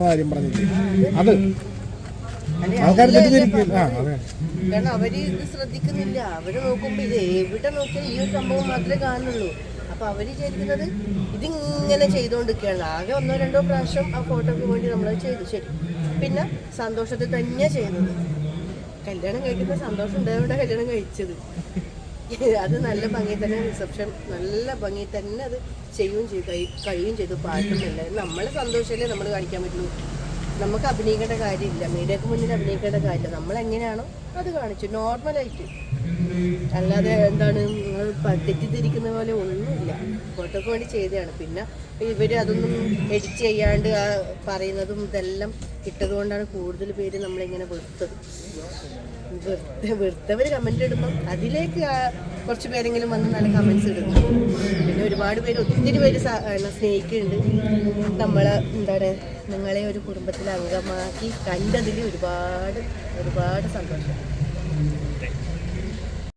കാര്യം പറഞ്ഞില്ലേ? അത് ആൾക്കാർ തെറ്റിദ്ധരിക്കും ആ? അതെ. കാരണം അവർ ഇത് ശ്രദ്ധിക്കുന്നില്ല. അവർ നോക്കുമ്പോ ഇത് എവിടെ നോക്കിയാൽ ഈ ഒരു സംഭവം മാത്രമേ കാണുള്ളൂ അപ്പൊ അവർ വിചാരിക്കുന്നത് ഇതിങ്ങനെ ചെയ്തുകൊണ്ടിരിക്കുകയാണ് ആകെ ഒന്നോ രണ്ടോ പ്രാവശ്യം ആ ഫോട്ടോക്ക് വേണ്ടി നമ്മൾ ചെയ്തു. ശരി. പിന്നെ സന്തോഷത്തിൽ തന്നെ ചെയ്യുന്നത്. കല്യാണം കഴിക്കുന്ന സന്തോഷം ഉണ്ടായതുകൊണ്ട് കല്യാണം കഴിച്ചത്. അത് നല്ല ഭംഗി തന്നെ റിസപ്ഷൻ നല്ല ഭംഗി തന്നെ അത് ചെയ്യുകയും ചെയ്തു കഴിയുകയും ചെയ്തു. പാട്ടുമില്ല നമ്മൾ സന്തോഷമല്ലേ നമ്മൾ കാണിക്കാൻ പറ്റുള്ളൂ? നമുക്ക് അഭിനയിക്കേണ്ട കാര്യമില്ല. മീഡിയക്ക് മുന്നിൽ അഭിനയിക്കേണ്ട കാര്യമില്ല. നമ്മൾ എങ്ങനെയാണോ അത് കാണിച്ചു. നോർമലായിട്ട്. അല്ലാതെ എന്താണ് നിങ്ങൾ തെറ്റിദ്ധരിക്കുന്ന പോലെ ഒന്നുമില്ല. ഫോട്ടോക്ക് വേണ്ടി ചെയ്തതാണ്. പിന്നെ ഇവർ അതൊന്നും എഡിറ്റ് ചെയ്യാണ്ട് ആ പറയുന്നതും ഇതെല്ലാം ഇട്ടതുകൊണ്ടാണ് കൂടുതൽ പേര് നമ്മളിങ്ങനെ വെറുത്തത്. വെറുത്ത വെറുത്തവർ കമന്റ് ഇടുമ്പം അതിലേക്ക് കുറച്ച് പേരെങ്കിലും വന്ന് നല്ല കമൻസ് ഇടുന്നു. പിന്നെ ഒരുപാട് പേര് ഒത്തിരി പേര് സ്നേഹിക്കുന്നുണ്ട്. നമ്മൾ എന്താണ് നിങ്ങളെ ഒരു കുടുംബത്തിലെ അംഗമാക്കി കണ്ടതിൽ ഒരുപാട് ഒരുപാട് സന്തോഷം.